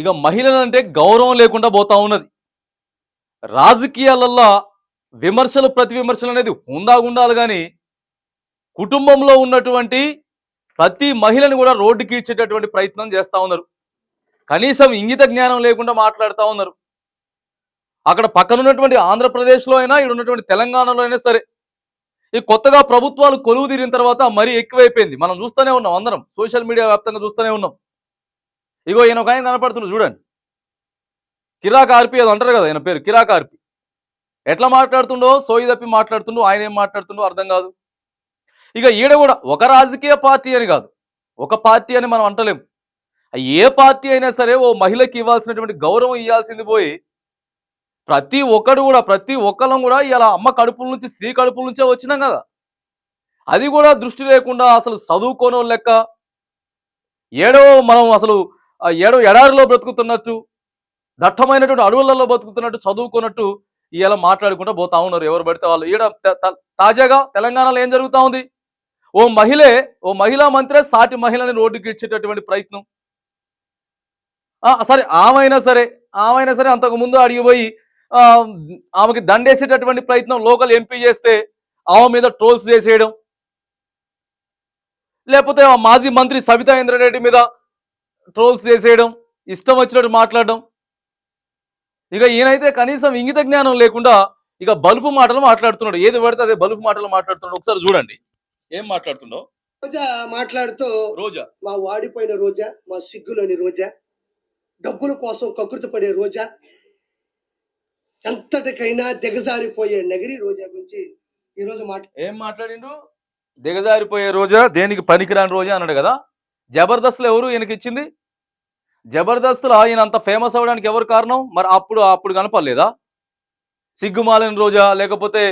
ఇక మహిళలంటే గౌరవం లేకుండా పోతా ఉన్నది. రాజకీయాలల్లో విమర్శలు ప్రతి విమర్శలు అనేది హుందాగా ఉండాలి కానీ కుటుంబంలో ఉన్నటువంటి ప్రతి మహిళని కూడా రోడ్డుకి ఇచ్చేటటువంటి ప్రయత్నం చేస్తూ ఉన్నారు. కనీసం ఇంగిత జ్ఞానం లేకుండా మాట్లాడుతూ ఉన్నారు. అక్కడ పక్కన ఉన్నటువంటి ఆంధ్రప్రదేశ్లో అయినా ఇక్కడ ఉన్నటువంటి తెలంగాణలో అయినా సరే ఈ కొత్తగా ప్రభుత్వాలు కొలువు తీరిన తర్వాత మరీ ఎక్కువైపోయింది. మనం చూస్తూనే ఉన్నాం అందరం సోషల్ మీడియా వ్యాప్తంగా చూస్తూనే ఉన్నాం. ఇగో ఈయన ఒక ఆయన కనపడుతున్నాడు చూడండి. కిరాక్ ఆర్పి అది అంటారు కదా ఆయన పేరు కిరాక్ ఆర్పి. ఎట్లా మాట్లాడుతుండో సోయి తప్పి మాట్లాడుతుండో ఆయన ఏం మాట్లాడుతుండో అర్థం కాదు. ఇక ఈడ కూడా ఒక రాజకీయ పార్టీ అని కాదు ఒక పార్టీ అని మనం అంటలేం. ఏ పార్టీ అయినా సరే ఓ మహిళకి ఇవ్వాల్సినటువంటి గౌరవం ఇవ్వాల్సింది పోయి ప్రతి ఒక్కడు కూడా ప్రతి ఒక్కరం కూడా ఇలా అమ్మ కడుపుల నుంచి స్త్రీ కడుపుల నుంచే వచ్చినాం కదా. అది కూడా దృష్టి లేకుండా అసలు చదువుకోనో లెక్క. ఏడో మనం అసలు ఆ ఏడో ఎడారిలో బ్రతుకుతున్నట్టు దట్టమైనటువంటి అడవులలో బతుకుతున్నట్టు చదువుకున్నట్టు ఇలా మాట్లాడుకుంటూ పోతా ఉన్నారు. ఎవరు పడితే వాళ్ళు. ఈడ తాజాగా తెలంగాణలో ఏం జరుగుతా ఉంది? ఓ మహిళే ఓ మహిళా మంత్రే సాటి మహిళని రోడ్డుకి ఇచ్చేటటువంటి ప్రయత్నం. ఆ, సరే ఆమైనా సరే ఆమైనా సరే అంతకు ముందు అడిగిపోయి ఆమెకి దండేసేటటువంటి ప్రయత్నం లోకల్ ఎంపీ చేస్తే ఆమె మీద ట్రోల్స్ చేసేయడం. లేకపోతే మాజీ మంత్రి సబితా ఇంద్రారెడ్డి మీద ట్రోల్స్ చేసేయడం ఇష్టం వచ్చినట్టు మాట్లాడడం. ఇక ఈయనైతే కనీసం ఇంగిత జ్ఞానం లేకుండా ఇక బలుపు మాటలు మాట్లాడుతున్నాడు. ఏది పడితే అదే బలుపు మాటలు మాట్లాడుతున్నాడు. ఒకసారి చూడండి. ఏం మాట్లాడుతుండో రోజా మాట్లాడుతూ రోజా. మా వాడిపోయిన రోజా మా సిగ్గులోని రోజా డబ్బుల కోసం కకృతి పడే రోజా ఎంతటికైనా దిగజారిపోయే నగిరి రోజా గురించి ఈ రోజు మాట ఏం మాట్లాడిండు దిగజారిపోయే రోజా దేనికి పనికిరాని రోజా అన్నాడు కదా? జబర్దస్త్లో ఎవరు ఈయనకి ఇచ్చింది? జబర్దస్త్లో ఆయన అంత ఫేమస్ అవ్వడానికి ఎవరు కారణం? మరి అప్పుడు అప్పుడు కనపడలేదా? సిగ్గుమాలిన రోజా లేకపోతే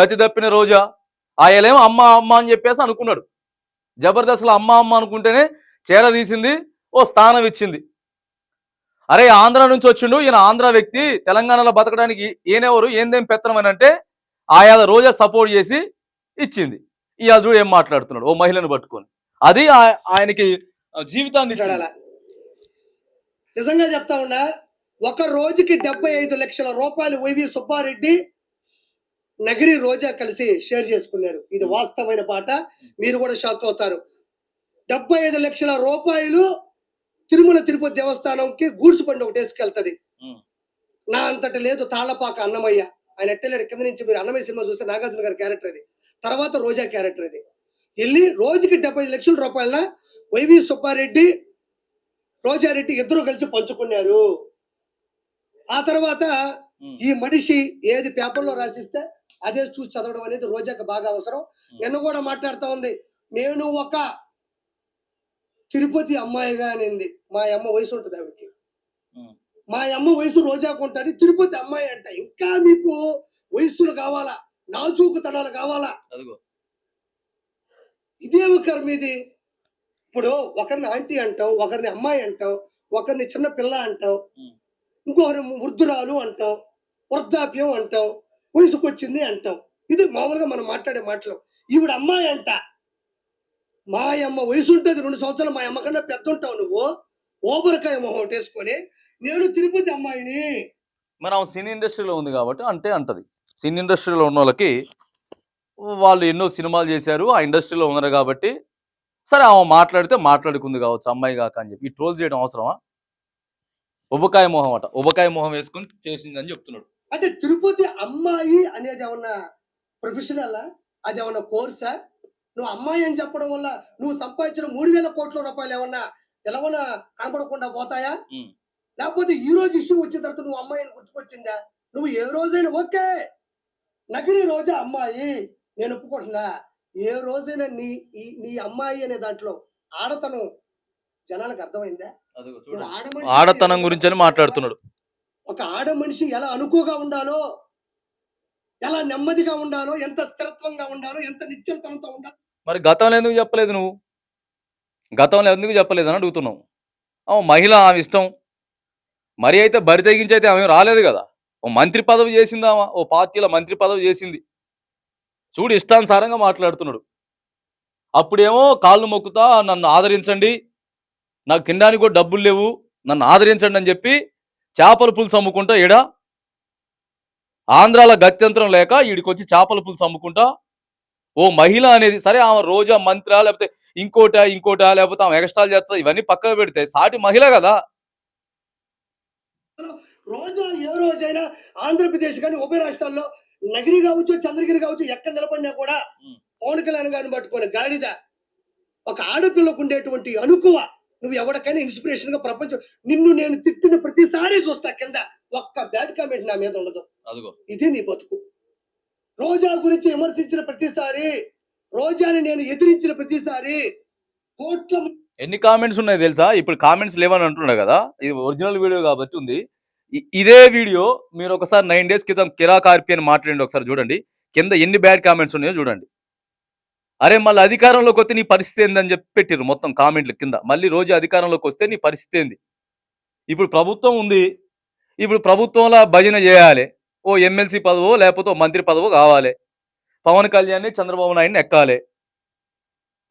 గతి తప్పిన రోజా? ఆయనేమో అమ్మ అమ్మ అని చెప్పేసి అనుకున్నాడు. జబర్దస్త్లో అమ్మ అమ్మ అనుకుంటేనే చీర తీసింది ఓ స్థానం ఇచ్చింది. అరే ఆంధ్ర నుంచి వచ్చిండు ఈయన ఆంధ్ర వ్యక్తి తెలంగాణలో బతకడానికి ఈయనెవరు ఏందేం పెత్తనం అని అంటే ఆయా రోజా సపోర్ట్ చేసి ఇచ్చింది. ఈ అదుడు ఏం మాట్లాడుతున్నాడు ఓ మహిళను పట్టుకొని. అది ఆయనకి జీవితాన్ని నిజంగా చెప్తా ఉన్నా ఒక రోజుకి డెబ్బై ఐదు లక్షల రూపాయలు వైవి సుబ్బారెడ్డి నగిరి రోజా కలిసి షేర్ చేసుకున్నారు. ఇది వాస్తవమైన పాట. మీరు కూడా షాక్ అవుతారు. డెబ్బై ఐదు లక్షల రూపాయలు తిరుమల తిరుపతి దేవస్థానంకి గూడ్స్ బండి ఒకటి వేసుకెళ్తది. నా అంతటి లేదు తాళ్ళపాక అన్నమయ్య. ఆయన ఎట్టలేడు. కింద నుంచి మీరు అన్నమయ్య సినిమా చూస్తే నాగార్జున గారి క్యారెక్టర్ ఇది తర్వాత రోజా క్యారెక్టర్ ఇది వెళ్ళి రోజుకి డెబ్బై ఐదు లక్షల రూపాయల వైవి సుబ్బారెడ్డి రోజారెడ్డి ఇద్దరు కలిసి పంచుకున్నారు. ఆ తర్వాత. ఈ మనిషి ఏది పేపర్లో రాసిస్తే అదే చూసి చదవడం అనేది రోజాకి బాగా అవసరం. నిన్న కూడా మాట్లాడుతూ ఉంది. నేను ఒక తిరుపతి అమ్మాయిగా అనింది. మా అమ్మ వయసు ఉంటుంది ఆవిడకి. మా అమ్మ వయసు రోజాకు ఉంటుంది. తిరుపతి అమ్మాయి అంట. ఇంకా మీకు వయస్సులు కావాలా? నాజూకుతనాలు కావాలా? అదిగో. ఇదే కర్మ ఇది? ఇప్పుడు ఒకరిని ఆంటీ అంటాం ఒకరిని అమ్మాయి అంటాం ఒకరిని చిన్న పిల్ల అంటాం. ఇంకొకరి వృద్ధురాలు అంటాం వృద్ధాప్యం అంటాం వయసుకొచ్చింది అంటాం. ఇది మామూలుగా మనం మాట్లాడే మాటలు. ఈవిడ అమ్మాయి అంట. మా అమ్మ వయసు ఉంటుంది రెండు సంవత్సరాలు మా అమ్మ కన్నా పెద్ద ఉంటావు నువ్వు. ఓబరకాయ మొహం వేసుకొని నేను తిరుపతి అమ్మాయిని. ఆమె సినీ ఇండస్ట్రీలో ఉంది కాబట్టి అంటే అంటది. సినీ ఇండస్ట్రీలో ఉన్న వాళ్ళకి వాళ్ళు ఎన్నో సినిమాలు చేశారు ఆ ఇండస్ట్రీలో ఉన్నారు కాబట్టి సరే ఆమె మాట్లాడితే మాట్లాడుకుంది కావచ్చు అమ్మాయి కాక అని చెప్పి. ఈ ట్రోల్ చేయడం అవసరమా? ఉబకాయ మొహం అట. ఉబకాయ మొహం వేసుకొని చేసిందని చెప్తున్నాడు. అంటే తిరుపతి అమ్మాయి అనేది ఏమన్నా ప్రొఫెషనల్ అది ఏమన్నా కోర్సా నువ్వు అమ్మాయి అని చెప్పడం వల్ల నువ్వు సంపాదించిన మూడు వేల కోట్ల రూపాయలు ఏమన్నా ఎలాగన్నా కనపడకుండా పోతాయా. లేకపోతే ఈ రోజు ఇష్యూ వచ్చిన తర్వాత నువ్వు అమ్మాయి అని గుర్తుకొచ్చిందా? నువ్వు ఏ రోజైనా ఓకే. నగిరి రోజా అమ్మాయి నేను ఒప్పుకుంటున్నా. ఏ రోజైనా నీ ఈ నీ అమ్మాయి అనే దాంట్లో ఆడతనం జనాలకు అర్థమైందా? ఆడతనం గురించి అని మాట్లాడుతున్నాడు. ఒక ఆడ మనిషి ఎలా అనుకోగా ఉండాలో ఎలా నెమ్మదిగా ఉండాలో ఎంత స్థిరత్వంగా ఉండాలో ఎంత నిశ్చలతనంతో ఉండాలో. మరి గతంలో ఎందుకు చెప్పలేదు నువ్వు? గతంలో ఎందుకు చెప్పలేదు అని అడుగుతున్నావు. ఆమె మహిళ ఆమె ఇష్టం. మరి అయితే బరి తెగించి అయితే ఆమె రాలేదు కదా. ఓ మంత్రి పదవి చేసింది ఆమె. ఓ పార్టీలో మంత్రి పదవి చేసింది. చూడు ఇష్టానుసారంగా మాట్లాడుతున్నాడు. అప్పుడేమో కాళ్ళు మొక్కుతా నన్ను ఆదరించండి నాకు తినడానికి కూడా డబ్బులు లేవు నన్ను ఆదరించండి అని చెప్పి చేపల పులుసు అమ్ముకుంటా ఈడ. ఆంధ్రాల గత్యంతరం లేక ఈడికి వచ్చి చేపల పులుసు అమ్ముకుంటా. ఓ మహిళ అనేది సరే ఆమె రోజా మంత్రా లేకపోతే ఇంకోటా ఇంకోటా లేకపోతే ఆమె ఎక్స్ట్రాలు చేస్తా ఇవన్నీ పక్కకు పెడితే సాటి మహిళ కదా. రోజు ఏ రోజైనా ఆంధ్రప్రదేశ్ కానీ ఉభయ రాష్ట్రాల్లో నగిరి కావచ్చు చంద్రగిరి కావచ్చు ఎక్కడ నిలబడినా కూడా. పవన్ కళ్యాణ్ గారిని పట్టుకొని గాడిద ఒక ఆడపిల్లకు ఉండేటువంటి అనుకువ నువ్వు ఎవరికైనా ఇన్స్పిరేషన్గా ప్రపంచం నిన్ను నేను తిట్టిన ప్రతిసారి చూస్తా కింద ఒక్క బ్యాడ్ కామెంట్ నా మీద ఉండదు. అదిగో. ఇది నీ బతుకు. రోజా గురించి విమర్శించిన ప్రతిసారి రోజాని నేను ఎదిరించిన ప్రతిసారి కోట్ల ఎన్ని కామెంట్స్ ఉన్నాయి తెలుసా? ఇప్పుడు కామెంట్స్ లేవని అంటున్నాడు కదా. ఇది ఒరిజినల్ వీడియో కాబట్టి ఉంది. ఇదే వీడియో మీరు ఒకసారి నైన్ డేస్ క్రితం కిరా కార్పి అని మాట్లాడండి ఒకసారి చూడండి. కింద ఎన్ని బ్యాడ్ కామెంట్స్ ఉన్నాయో చూడండి. అరే మళ్ళీ అధికారంలోకి వస్తే నీ పరిస్థితి ఏందని చెప్పి పెట్టిర్రు మొత్తం కామెంట్లు కింద. మళ్ళీ రోజు అధికారంలోకి వస్తే నీ పరిస్థితి ఏంది? ఇప్పుడు ప్రభుత్వం ఉంది. ఇప్పుడు ప్రభుత్వంలో భజన చేయాలి. ఓ ఎమ్మెల్సీ పదవో లేకపోతే మంత్రి పదవో కావాలి. పవన్ కళ్యాణ్ని చంద్రబాబు నాయుడిని ఎక్కాలి.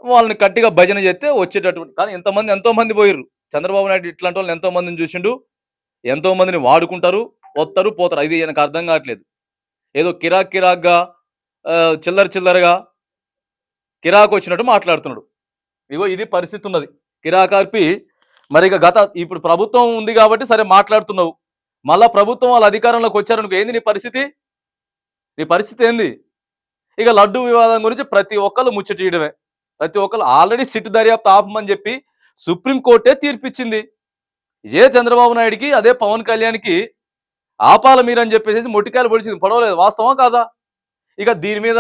వాళ్ళని గట్టిగా భజన చేస్తే వచ్చేటటువంటి కానీ ఎంతమంది ఎంతోమంది పోయిర్రు. చంద్రబాబు నాయుడు ఇట్లాంటి వాళ్ళని ఎంతో మందిని చూసిండు. ఎంతో మందిని వాడుకుంటారు వస్తారు పోతారు. ఇది నాకు అర్థం కావట్లేదు. ఏదో కిరాక్ కిరాక్గా చిల్లర చిల్లరగా కిరాకు వచ్చినట్టు మాట్లాడుతున్నాడు. ఇగో ఇది పరిస్థితి ఉన్నది. కిరాకార్పి మరి ఇక గత ఇప్పుడు ప్రభుత్వం ఉంది కాబట్టి సరే మాట్లాడుతున్నావు. మళ్ళా ప్రభుత్వం వాళ్ళ అధికారంలోకి వచ్చారనుకో ఏంది నీ పరిస్థితి? నీ పరిస్థితి ఏంది? ఇక లడ్డు వివాదం గురించి ప్రతి ఒక్కళ్ళు ముచ్చటీయడమే ప్రతి ఒక్కరు ఆల్రెడీ సిట్ దర్యాప్తు ఆపమని చెప్పి సుప్రీంకోర్టే తీర్పిచ్చింది. ఇదే చంద్రబాబు నాయుడికి అదే పవన్ కళ్యాణ్కి ఆపాల మీరని చెప్పేసి మొట్టికాయలు పొడిచింది. పడవలేదు. వాస్తవా కాదా? ఇక దీని మీద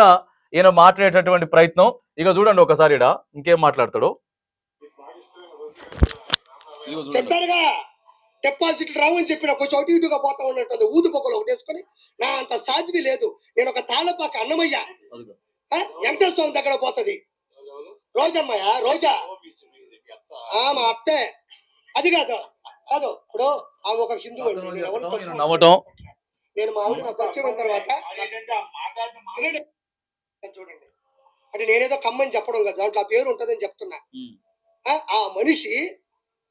ఈయన మాట్లాడేటటువంటి ప్రయత్నం. ఇక చూడండి ఒకసారి ఇడ ఇంకేం మాట్లాడతాడు. చెప్పారుగా డిపాజిట్ రావని చెప్పిన కొంచెం అటు ఇటుగా పోతా ఉన్నట్టుంది. ఊదు పొగలు ఒకటి వేసుకొని నా అంత సాధ్వి లేదు. నేను ఒక తాళపాక అన్నమయ్య. వెంకటేశ్వరం దగ్గర పోతది. రోజమ్మయ్య? రోజా? ఆ మా అత్తే. అది కాదు. కాదు ఇప్పుడు ఆమె ఒక హిందూ అండి నవ్వటం నేను మా ఆవిడ నాకు పరిచయం అయిన తర్వాత. చూడండి. అంటే నేనేదో కమ్మని చెప్పడం కదా దాంట్లో ఆ పేరు ఉంటుందని చెప్తున్నా. ఆ, ఆ మనిషి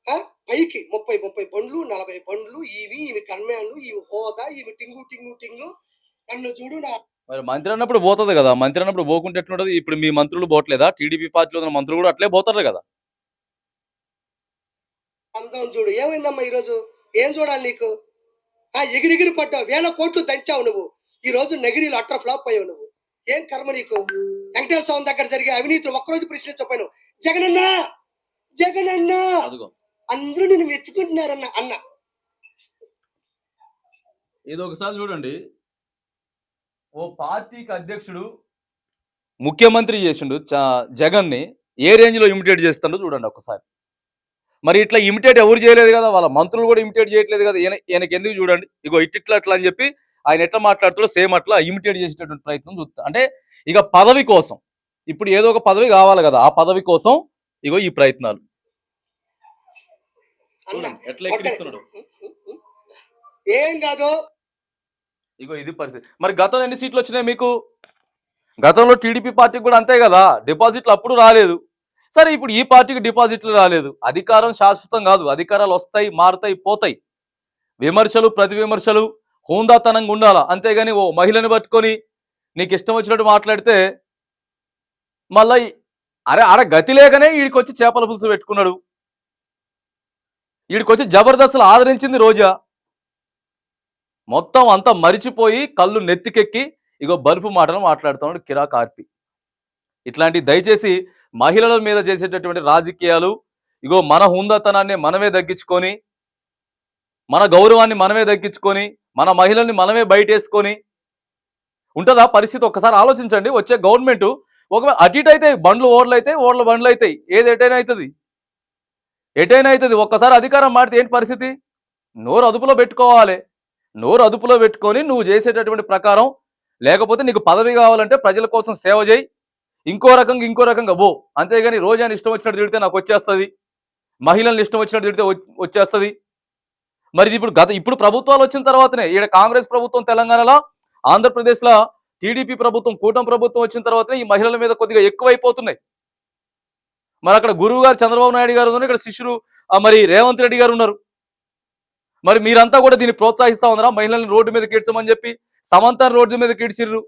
ఆ, పైకి ముప్పై ముప్పై బండ్లు నలభై బండ్లు ఇవి ఇవి కన్మ్యాన్లు ఇవి హోదా ఇవి టింగు టింగు టింగు. నన్ను చూడు నా మరి మంత్రి అన్నప్పుడు పోతుంది కదా మంత్రి అన్నప్పుడు పోకుంటే ఎట్లుంటది? ఇప్పుడు మీ మంత్రులు పోవట్లేదా? టీడీపీ పార్టీలో ఉన్న మంత్రులు కూడా అట్లే పోతారు కదా. అందం చూడు. ఏమైందమ్మా ఈరోజు? ఏం చూడాలి నీకు? ఆ ఎగిరిగిరి పడ్డావు. వేల కోట్లు దంచావు నువ్వు. ఈ రోజు నగిరిలో అట్ర ఫ్లాప్ అయ్యావు నువ్వు. ఏం కర్మ నీకు? వెంకటేశ్వర స్వామి దగ్గర జరిగే అవినీతి ఒక్కరోజు ప్రశ్నించకపోయాను జగనన్న! జగనన్న! అదిగో. అందరూ నిన్ను మెచ్చుకుంటున్నారన్న అన్న. ఇది ఒకసారి చూడండి. ఓ పార్టీకి అధ్యక్షుడు ముఖ్యమంత్రి చేసిండు చ- జగన్ని ఏ రేంజ్లో ఇమిటేట్ చేస్తుండో చూడండి ఒకసారి. మరి ఇట్లా ఇమిటేట్ ఎవరు చేయలేదు కదా వాళ్ళ మంత్రులు కూడా ఇమిటేట్ చేయట్లేదు కదా ఈయన ఈయనకి ఎందుకు చూడండి? ఇగో ఇట్లా అట్లా అని చెప్పి ఆయన ఎట్లా మాట్లాడుతాడో సేమ్ అట్లా ఇమిటేట్ చేసేటటువంటి ప్రయత్నం చూస్తా. అంటే ఇక పదవి కోసం ఇప్పుడు ఏదో ఒక పదవి కావాలి కదా ఆ పదవి కోసం ఇగో ఈ ప్రయత్నాలు. ఎట్లా ఎక్కిరిస్తున్నాడు? ఏం కాదు. ఇగో ఇది పరిస్థితి. మరి గతంలో ఎన్ని సీట్లు వచ్చినాయి మీకు? గతంలో టీడీపీ పార్టీకి కూడా అంతే కదా డిపాజిట్లు అప్పుడు రాలేదు. సరే ఇప్పుడు ఈ పార్టీకి డిపాజిట్లు రాలేదు. అధికారం శాశ్వతం కాదు. అధికారాలు వస్తాయి మారుతాయి పోతాయి. విమర్శలు ప్రతి విమర్శలు హోందాతనంగా ఉండాలా? అంతేగాని ఓ మహిళని పట్టుకొని నీకు ఇష్టం వచ్చినట్టు మాట్లాడితే మళ్ళీ అరే ఆడ గతి లేకనే వీడికి వచ్చి చేపల పులుసు పెట్టుకున్నాడు. వీడికి వచ్చి జబర్దస్తులు ఆదరించింది రోజా. మొత్తం అంతా మరిచిపోయి కళ్ళు నెత్తికెక్కి ఇగో బల్బు మాటలు మాట్లాడుతున్నాడు కిరా కార్పి ఇట్లాంటి దయచేసి మహిళల మీద చేసేటటువంటి రాజకీయాలు ఇగో మన హుందతనాన్ని మనమే తగ్గించుకొని మన గౌరవాన్ని మనమే తగ్గించుకొని మన మహిళల్ని మనమే బయటేసుకొని ఉంటుందా పరిస్థితి? ఒక్కసారి ఆలోచించండి. వచ్చే గవర్నమెంట్ ఒక అటు ఇటు అయితే బండ్లు ఓడలు అయితే ఓడలు బండ్లు అవుతాయి ఏది ఎటైనా అవుతుంది ఎటైనా అవుతుంది ఒక్కసారి అధికారం మారితే ఏంటి పరిస్థితి? నోరు అదుపులో పెట్టుకోవాలి. నోరు అదుపులో పెట్టుకొని నువ్వు చేసేటటువంటి ప్రకారం లేకపోతే నీకు పదవి కావాలంటే ప్రజల కోసం సేవ చేయి. ఇంకో రకంగా ఇంకో రకంగా ఓ అంతేగాని రోజాని ఇష్టం వచ్చినట్టు తిడితే నాకు వచ్చేస్తుంది. మహిళల్ని ఇష్టం వచ్చినట్టు తిడితే వచ్చేస్తుంది. మరి ఇది ఇప్పుడు గత ఇప్పుడు ప్రభుత్వాలు వచ్చిన తర్వాతనే ఈడ కాంగ్రెస్ ప్రభుత్వం తెలంగాణలో ఆంధ్రప్రదేశ్లో టీడీపీ ప్రభుత్వం కూటమి ప్రభుత్వం వచ్చిన తర్వాతనే ఈ మహిళల మీద కొద్దిగా ఎక్కువైపోతున్నాయి. మరి అక్కడ గురువు గారు చంద్రబాబు నాయుడు గారు ఉన్నారు ఇక్కడ శిష్యుడు మరి రేవంత్ రెడ్డి గారు ఉన్నారు. మరి మీరంతా కూడా దీన్ని ప్రోత్సహిస్తా ఉన్నారా? మహిళల్ని రోడ్డు మీద కీడ్చమని చెప్పి సమంతాన్ని రోడ్డు మీద కీడ్చిర్రు.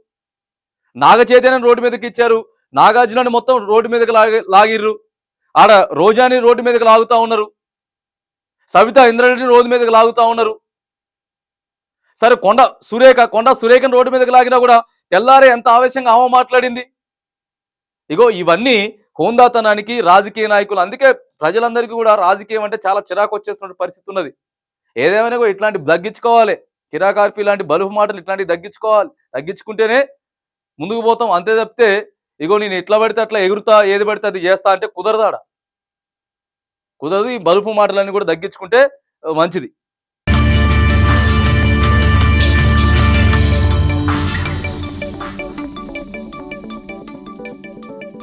నాగ చైతన్యం రోడ్డు మీదకి ఇచ్చారు. నాగార్జునని మొత్తం రోడ్డు మీదకి లాగి లాగిర్రు. ఆడ రోజాని రోడ్డు మీదకి లాగుతా ఉన్నారు. సవిత ఇంద్రరెడ్డిని రోడ్డు మీదకి లాగుతా ఉన్నారు. సరే కొండ సురేఖ కొండ సురేఖను రోడ్డు మీదకి లాగినా కూడా తెల్లారే ఎంత ఆవేశంగా ఆమె మాట్లాడింది. ఇగో ఇవన్నీ హోందాతనానికి రాజకీయ నాయకులు అందుకే ప్రజలందరికీ కూడా రాజకీయం అంటే చాలా చిరాకు వచ్చేస్తున్న పరిస్థితి ఉన్నది. ఏదేమైనా కూడా ఇట్లాంటి తగ్గించుకోవాలి కిరాకార్పి ఇలాంటి బలుపు మాటలు ఇట్లాంటివి తగ్గించుకోవాలి తగ్గించుకుంటేనే ముందుకు పోతాం. అంతే తప్పితే ఇగో నేను ఎట్లా పడితే అట్లా ఎగురుతా ఏది పడితే అది చేస్తా అంటే కుదరదాడా కుదరదు ఈ బలుపు మాటలన్నీ కూడా తగ్గించుకుంటే మంచిది.